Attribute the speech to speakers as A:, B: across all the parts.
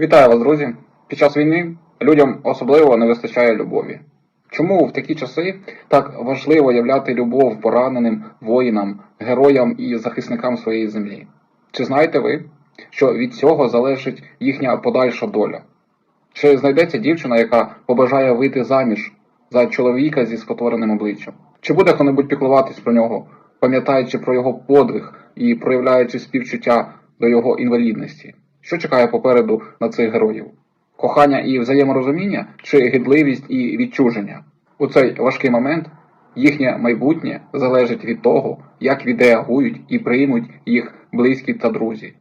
A: Вітаю вас, друзі! Під час війни людям особливо не вистачає любові. Чому в такі часи так важливо являти любов пораненим воїнам, героям і захисникам своєї землі? Чи знаєте ви, що від цього залежить їхня подальша доля? Чи знайдеться дівчина, яка побажає вийти заміж за чоловіка зі спотвореним обличчям? Чи буде хто-небудь піклуватись про нього, пам'ятаючи про його подвиг і проявляючи співчуття до його інвалідності? Що чекає попереду на цих героїв? Кохання і взаєморозуміння чи гидливість і відчуження? У цей важкий момент їхнє майбутнє залежить від того, як відреагують і приймуть їх близькі та друзі.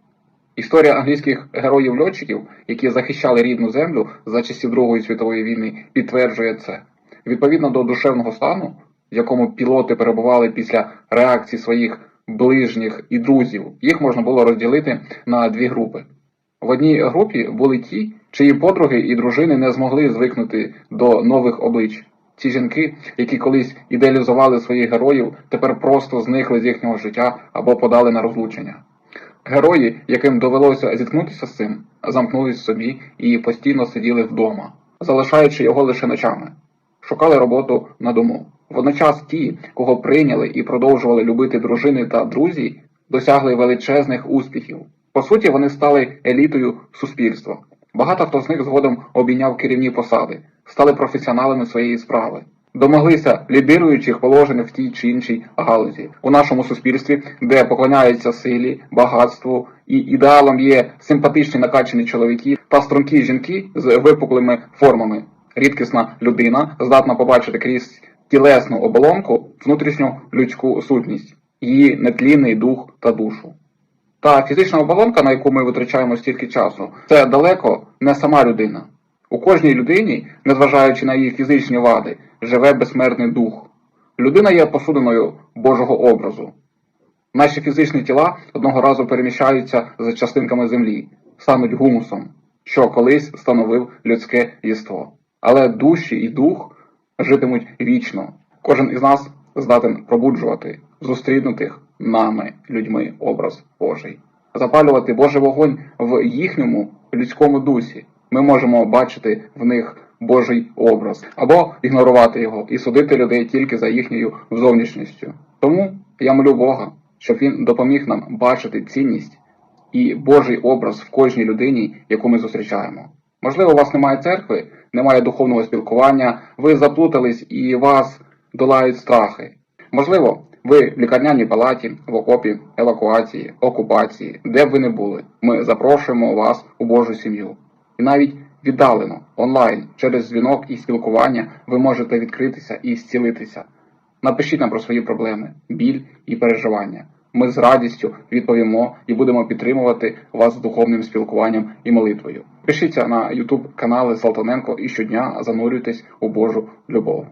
A: Історія англійських героїв-льотчиків, які захищали рідну землю за часів Другої світової війни, підтверджує це. Відповідно до душевного стану, в якому пілоти перебували після реакції своїх ближніх і друзів, їх можна було розділити на дві групи. В одній групі були ті, чиї подруги і дружини не змогли звикнути до нових облич. Ці жінки, які колись ідеалізували своїх героїв, тепер просто зникли з їхнього життя або подали на розлучення. Герої, яким довелося зіткнутися з цим, замкнулись собі і постійно сиділи вдома, залишаючи його лише ночами, шукали роботу на дому. Водночас ті, кого прийняли і продовжували любити дружини та друзі, досягли величезних успіхів. По суті, вони стали елітою суспільства. Багато хто з них згодом обійняв керівні посади, стали професіоналами своєї справи, домоглися лідируючих положень в тій чи іншій галузі у нашому суспільстві, де поклоняються силі, багатству і ідеалом є симпатичні накачані чоловіки та стрункі жінки з випуклими формами. Рідкісна людина здатна побачити крізь тілесну оболонку внутрішню людську сутність, її нетлінний дух та душу. Та фізична оболонка, на яку ми витрачаємо стільки часу, це далеко не сама людина. У кожній людині, незважаючи на її фізичні вади, живе безсмертний дух. Людина є посудиною Божого образу. Наші фізичні тіла одного разу переміщаються за частинками землі, стануть гумусом, що колись становив людське єство. Але душі і дух житимуть вічно. Кожен із нас здатен пробуджувати зустрінутих нами людьми образ Божий, запалювати Божий вогонь в їхньому людському дусі. Ми можемо бачити в них Божий образ або ігнорувати його і судити людей тільки за їхньою зовнішністю. Тому я молю Бога, щоб він допоміг нам бачити цінність і Божий образ в кожній людині, яку ми зустрічаємо. Можливо, у вас немає церкви, немає духовного спілкування, ви заплутались і вас долають страхи. Можливо, в лікарняній палаті, в окопі, евакуації, окупації, де б ви не були. Ми запрошуємо вас у Божу сім'ю. І навіть віддалено, онлайн, через дзвінок і спілкування ви можете відкритися і зцілитися. Напишіть нам про свої проблеми, біль і переживання. Ми з радістю відповімо і будемо підтримувати вас духовним спілкуванням і молитвою. Пишіться на YouTube канали Салтаненко і щодня занурюйтесь у Божу любов.